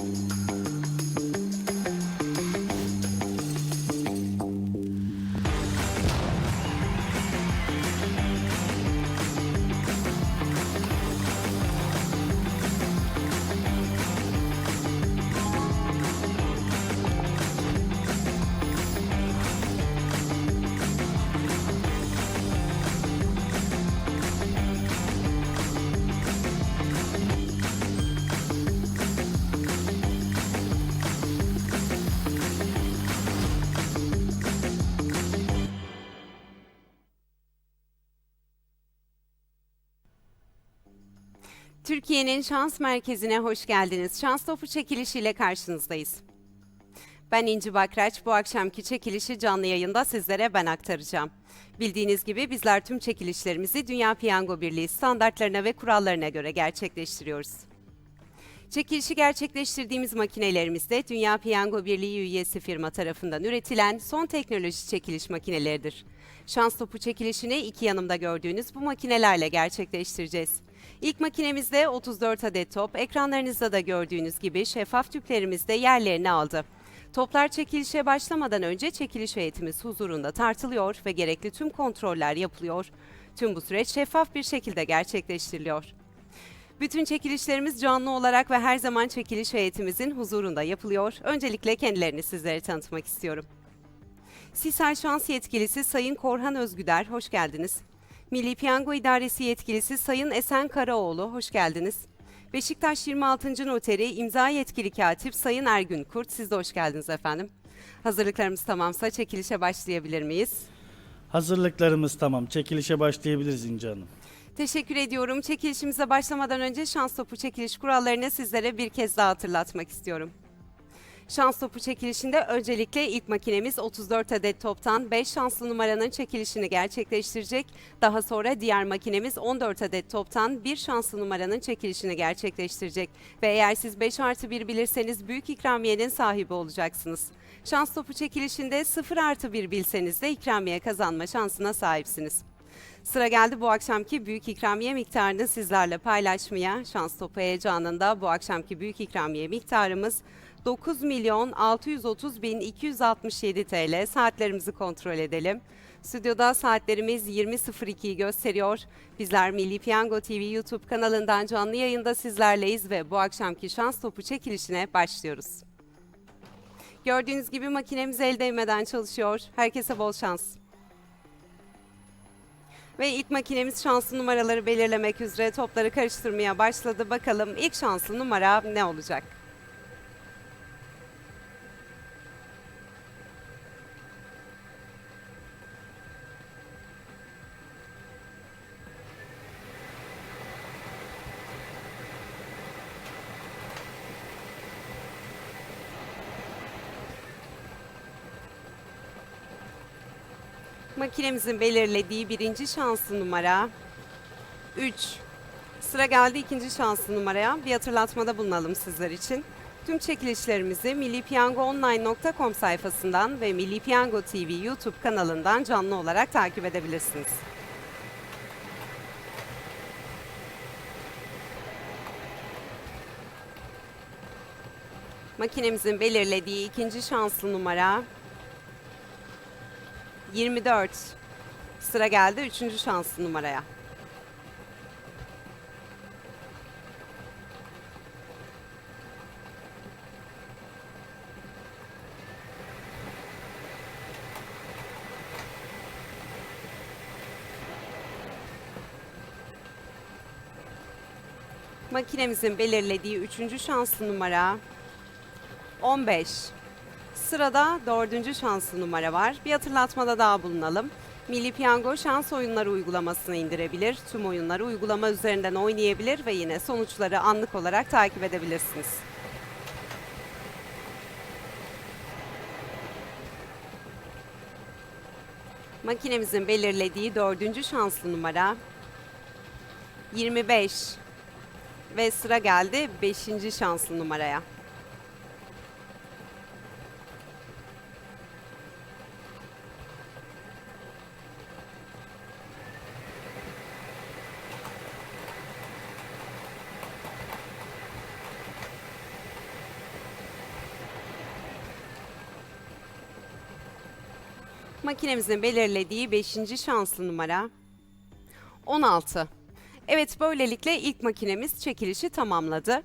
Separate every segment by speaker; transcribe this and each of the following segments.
Speaker 1: Thank you. Türkiye'nin şans merkezine hoş geldiniz. Şans topu çekilişiyle karşınızdayız. Ben İnci Bakraç. Bu akşamki çekilişi canlı yayında sizlere ben aktaracağım. Bildiğiniz gibi bizler tüm çekilişlerimizi Dünya Piyango Birliği standartlarına ve kurallarına göre gerçekleştiriyoruz. Çekilişi gerçekleştirdiğimiz makinelerimizde Dünya Piyango Birliği üyesi firma tarafından üretilen son teknoloji çekiliş makineleridir. Şans topu çekilişini iki yanımda gördüğünüz bu makinelerle gerçekleştireceğiz. İlk makinemizde 34 adet top, ekranlarınızda da gördüğünüz gibi şeffaf tüplerimizde yerlerini aldı. Toplar çekilişe başlamadan önce çekiliş heyetimiz huzurunda tartılıyor ve gerekli tüm kontroller yapılıyor. Tüm bu süreç şeffaf bir şekilde gerçekleştiriliyor. Bütün çekilişlerimiz canlı olarak ve her zaman çekiliş heyetimizin huzurunda yapılıyor. Öncelikle kendilerini sizlere tanıtmak istiyorum. Sisal Şans Yetkilisi Sayın Korhan Özgüder, hoş geldiniz. Milli Piyango İdaresi Yetkilisi Sayın Esen Karaoğlu, hoş geldiniz. Beşiktaş 26. Noteri İmza Yetkili Katip Sayın Ergün Kurt, siz de hoş geldiniz efendim. Hazırlıklarımız tamamsa çekilişe başlayabilir miyiz?
Speaker 2: Hazırlıklarımız tamam. Çekilişe başlayabiliriz İnce Hanım.
Speaker 1: Teşekkür ediyorum. Çekilişimize başlamadan önce şans topu çekiliş kurallarını sizlere bir kez daha hatırlatmak istiyorum. Şans topu çekilişinde öncelikle ilk makinemiz 34 adet toptan 5 şanslı numaranın çekilişini gerçekleştirecek. Daha sonra diğer makinemiz 14 adet toptan 1 şanslı numaranın çekilişini gerçekleştirecek. Ve eğer siz 5 artı 1 bilirseniz büyük ikramiyenin sahibi olacaksınız. Şans topu çekilişinde 0 artı 1 bilseniz de ikramiye kazanma şansına sahipsiniz. Sıra geldi bu akşamki büyük ikramiye miktarını sizlerle paylaşmaya. Şans topu heyecanında bu akşamki büyük ikramiye miktarımız 9 milyon 630 bin 267 TL. Saatlerimizi kontrol edelim. Stüdyoda saatlerimiz 20.02'yi gösteriyor. Bizler Milli Piyango TV YouTube kanalından canlı yayında sizlerleyiz ve bu akşamki şans topu çekilişine başlıyoruz. Gördüğünüz gibi makinemiz el değmeden çalışıyor. Herkese bol şans. Ve ilk makinemiz şanslı numaraları belirlemek üzere topları karıştırmaya başladı. Bakalım ilk şanslı numara ne olacak? Makinemizin belirlediği birinci şanslı numara 3. Sıra geldi ikinci şanslı numaraya. Bir hatırlatmada bulunalım sizler için. Tüm çekilişlerimizi millipiyangoonline.com sayfasından ve Milli Piyango TV YouTube kanalından canlı olarak takip edebilirsiniz. Makinemizin belirlediği ikinci şanslı numara 24. Sıra geldi üçüncü şanslı numaraya. Makinemizin belirlediği üçüncü şanslı numara 15. Sırada dördüncü şanslı numara var. Bir hatırlatmada daha bulunalım. Milli Piyango şans oyunları uygulamasını indirebilir. Tüm oyunları uygulama üzerinden oynayabilir ve yine sonuçları anlık olarak takip edebilirsiniz. Makinemizin belirlediği dördüncü şanslı numara 25 ve sıra geldi beşinci şanslı numaraya. Makinemizin belirlediği 5. şanslı numara 16. Evet böylelikle ilk makinemiz çekilişi tamamladı.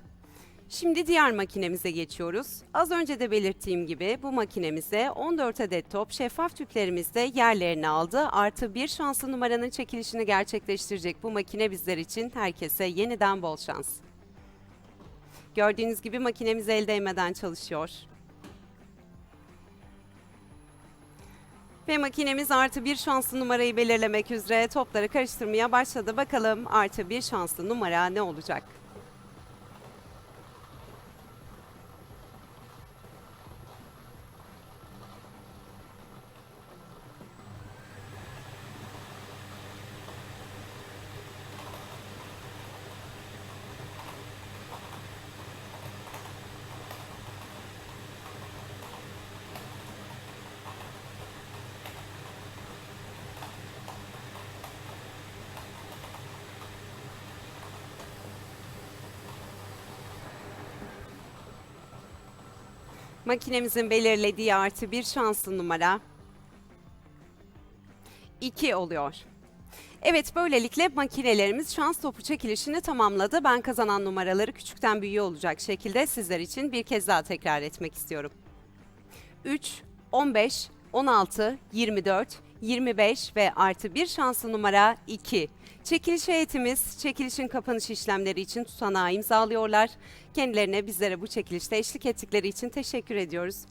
Speaker 1: Şimdi diğer makinemize geçiyoruz. Az önce de belirttiğim gibi bu makinemize 14 adet top şeffaf tüplerimizde yerlerini aldı. Artı bir şanslı numaranın çekilişini gerçekleştirecek bu makine bizler için herkese yeniden bol şans. Gördüğünüz gibi makinemiz el değmeden çalışıyor. Ve makinemiz artı bir şanslı numarayı belirlemek üzere topları karıştırmaya başladı. Bakalım artı bir şanslı numara ne olacak? Makinemizin belirlediği artı bir şanslı numara 2 oluyor. Evet böylelikle makinelerimiz şans topu çekilişini tamamladı. Ben kazanan numaraları küçükten büyüğe olacak şekilde sizler için bir kez daha tekrar etmek istiyorum. 3, 15, 16, 24, 25 ve artı bir şanslı numara 2. Çekiliş heyetimiz çekilişin kapanış işlemleri için tutanağı imzalıyorlar. Kendilerine bizlere bu çekilişte eşlik ettikleri için teşekkür ediyoruz.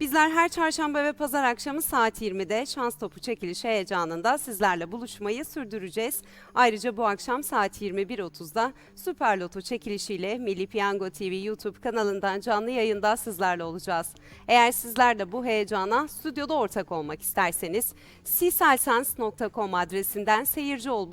Speaker 1: Bizler her çarşamba ve pazar akşamı saat 20'de şans topu çekiliş heyecanında sizlerle buluşmayı sürdüreceğiz. Ayrıca bu akşam saat 21.30'da Süper Loto çekilişiyle Milli Piyango TV YouTube kanalından canlı yayında sizlerle olacağız. Eğer sizler de bu heyecana stüdyoda ortak olmak isterseniz siselsens.com adresinden seyirci ol